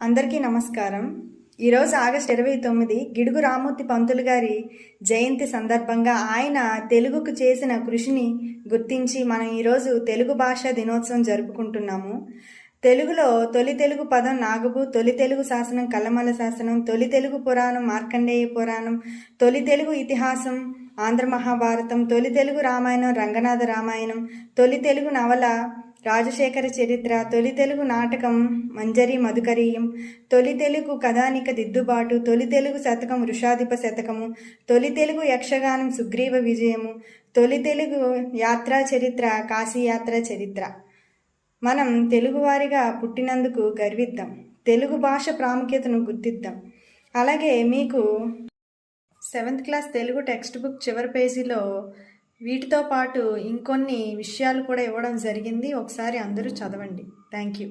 అందరికీ నమస్కారం. ఈరోజు ఆగస్టు ఇరవై తొమ్మిది గిడుగు రామూర్తి పంతులు గారి జయంతి సందర్భంగా ఆయన తెలుగుకు చేసిన కృషిని గుర్తించి మనం ఈరోజు తెలుగు భాష దినోత్సవం జరుపుకుంటున్నాము. తెలుగులో తొలి తెలుగు పదం నాగబు తొలి తెలుగు శాసనం కల్లమల శాసనం తొలి తెలుగు పురాణం మార్కండేయ పురాణం తొలి తెలుగు ఇతిహాసం ఆంధ్ర మహాభారతం తొలి తెలుగు రామాయణం రంగనాథ రామాయణం తొలి తెలుగు నవల రాజశేఖర చరిత్ర తొలి తెలుగు నాటకం మంజరి మధుకరీయం తొలి తెలుగు కథానిక దిద్దుబాటు తొలి తెలుగు శతకం వృషాధిప శతకము తొలి తెలుగు యక్షగానం సుగ్రీవ విజయము తొలి తెలుగు యాత్రా చరిత్ర కాశీయాత్ర చరిత్ర. మనం తెలుగువారిగా పుట్టినందుకు గర్విద్దాం. తెలుగు భాష ప్రాముఖ్యతను గుర్తిద్దాం. అలాగే మీకు seventh class Telugu text book చివరి పేజీలో వీటితో పాటు ఇంకొన్ని విషయాలు కూడా ఇవ్వడం జరిగింది. ఒకసారి అందరూ చదవండి. Thank you